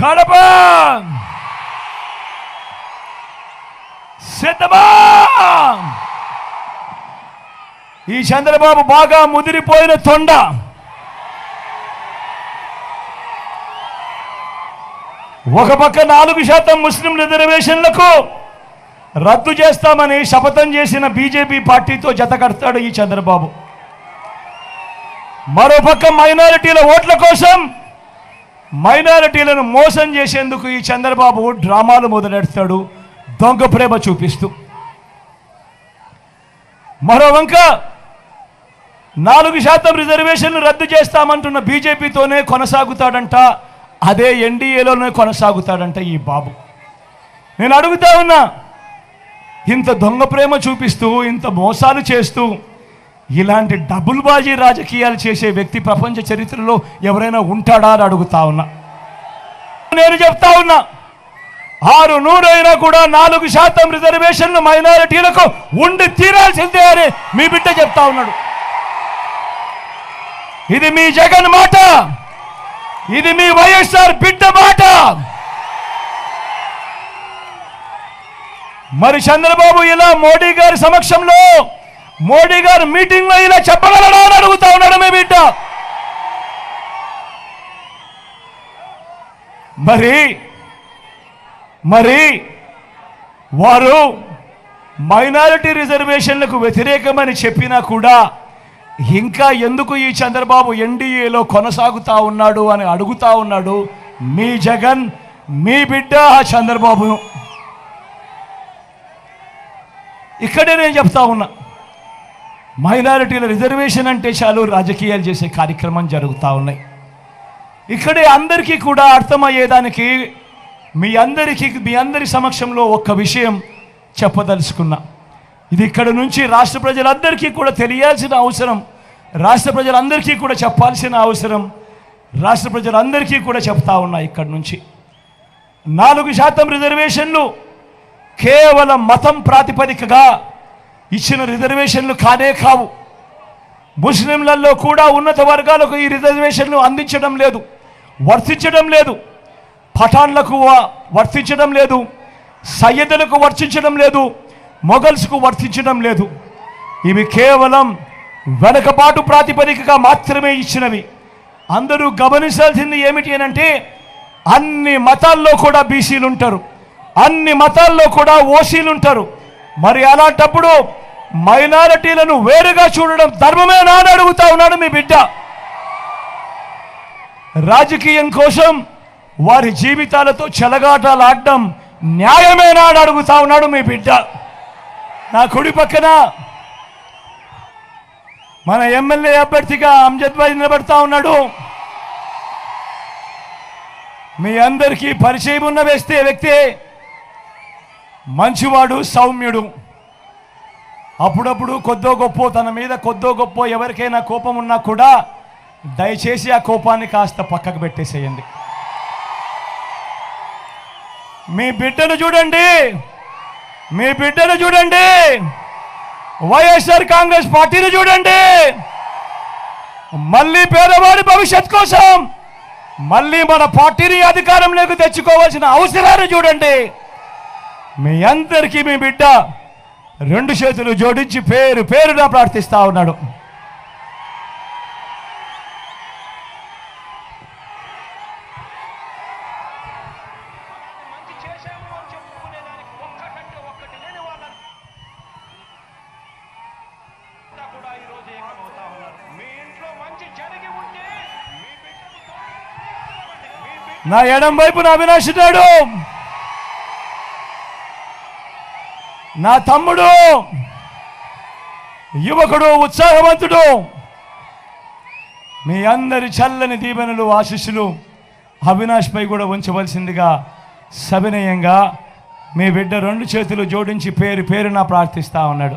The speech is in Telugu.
కడప! సిద్ధమా! ఈ చంద్రబాబు బాగా ముదిరిపోయిన తొండ. ఒక పక్క నాలుగు శాతం ముస్లిం రిజర్వేషన్లకు రద్దు చేస్తామని శపథం చేసిన బీజేపీ పార్టీతో జత కడతాడు ఈ చంద్రబాబు. మరోపక్క మైనారిటీల ఓట్ల కోసం మైనారిటీలను మోసం చేసేందుకు ఈ చంద్రబాబు డ్రామాలు మొదలెడతాడు దొంగ ప్రేమ చూపిస్తూ. మరో వంక నాలుగు శాతం రిజర్వేషన్లు రద్దు చేస్తామంటున్న బీజేపీతోనే కొనసాగుతాడంట. అదే ఎన్డీఏలోనే కొనసాగుతాడంట ఈ బాబు. నేను అడుగుతా ఉన్నా ఇంత దొంగ ప్రేమ చూపిస్తూ ఇంత మోసాలు చేస్తూ ఇలాంటి డబుల్ బాజీ రాజకీయాలు చేసే వ్యక్తి ప్రపంచ చరిత్రలో ఎవరైనా ఉంటాడా అని అడుగుతా ఉన్నా. నేను చెప్తా ఉన్నా ఆరు నూరైనా కూడా నాలుగు శాతం రిజర్వేషన్లు మైనారిటీలకు ఉండి తీరాల్సిందే అని మీ బిడ్డ చెప్తా ఉన్నాడు. ఇది మీ జగన్ మాట ఇది మీ వైఎస్ఆర్ బిడ్డ మాట. మరి చంద్రబాబు ఇలా మోడీ గారి సమక్షంలో మోడీ గారు మీటింగ్లో ఇలా చెప్పగలడా అని అడుగుతా ఉన్నాడు మీ బిడ్డ. మరి మరి వారు మైనారిటీ రిజర్వేషన్లకు వ్యతిరేకమని చెప్పినా కూడా ఇంకా ఎందుకు ఈ చంద్రబాబు ఎన్డీఏలో కొనసాగుతా ఉన్నాడు అని అడుగుతా ఉన్నాడు మీ జగన్ మీ బిడ్డ ఆ చంద్రబాబు ఇక్కడే నేను చెప్తా ఉన్నా. మైనారిటీల రిజర్వేషన్ అంటే చాలు రాజకీయాలు చేసే కార్యక్రమం జరుగుతూ ఉన్నాయి. ఇక్కడే అందరికీ కూడా అర్థమయ్యేదానికి మీ అందరికీ మీ అందరి సమక్షంలో ఒక్క విషయం చెప్పదలుచుకున్నా. ఇది ఇక్కడ నుంచి రాష్ట్ర ప్రజలందరికీ కూడా తెలియాల్సిన అవసరం రాష్ట్ర ప్రజలందరికీ కూడా చెప్పాల్సిన అవసరం రాష్ట్ర ప్రజలందరికీ కూడా చెప్తా ఉన్నా ఇక్కడి నుంచి. నాలుగు శాతం రిజర్వేషన్లు కేవలం మతం ప్రాతిపదికగా ఇచ్చిన రిజర్వేషన్లు కానే కావు. ముస్లింలలో కూడా ఉన్నత వర్గాలకు ఈ రిజర్వేషన్లు అందించడం లేదు వర్తించడం లేదు. పఠాన్లకు వ- వర్తించడం లేదు సయ్యదులకు వర్తించడం లేదు మొఘల్స్కు వర్తించడం లేదు. ఇవి కేవలం వెనకబాటు ప్రాతిపదికగా మాత్రమే ఇచ్చినవి. అందరూ గమనించాల్సింది ఏమిటి అని అంటే అన్ని మతాల్లో కూడా బీసీలు ఉంటారు అన్ని మతాల్లో కూడా ఓసీలు ఉంటారు మరి అలాంటప్పుడు మైనారిటీలను వేరుగా చూడడం ధర్మమేనా అని అడుగుతా ఉన్నాడు మీ బిడ్డ. రాజకీయం కోసం వారి జీవితాలతో చెలగాటాలు ఆడడం న్యాయమేనా అని అడుగుతా ఉన్నాడు మీ బిడ్డ. నా కుడి పక్కన మన ఎమ్మెల్యే అభ్యర్థిగా అంజద్ భాయ్ నిలబడతా ఉన్నాడు. మీ అందరికీ పరిచయం ఉన్న వేస్తే వ్యక్తి మంచివాడు సౌమ్యుడు. అప్పుడప్పుడు కొద్దో గొప్ప తన మీద కొద్దో గొప్ప ఎవరికైనా కోపం ఉన్నా కూడా దయచేసి ఆ కోపాన్ని కాస్త పక్కకు పెట్టేసేయండి. మీ బిడ్డను చూడండి. మీ బిడ్డను చూడండి. వైఎస్ఆర్ కాంగ్రెస్ పార్టీని చూడండి. మళ్ళీ పేదవాడి భవిష్యత్ కోసం మళ్ళీ మన పార్టీని అధికారంలోకి తెచ్చుకోవాల్సిన అవసరాన్ని చూడండి. మీ అందరికీ మీ బిడ్డ రెండు చేతులు జోడించి పేరు పేరుగా ప్రార్థిస్తా ఉన్నాడు. మంచి చేశాము అని చెప్పుకునేదానికి నా తమ్ముడు యువకుడు ఉత్సాహవంతుడు మీ అందరి చల్లని దీవెనలు ఆశీస్సులు అవినాష్ పై కూడా ఉంచవలసిందిగా సవినయంగా మీ బిడ్డ రెండు చేతులు జోడించి పేరు పేరున ప్రార్థిస్తా ఉన్నాడు.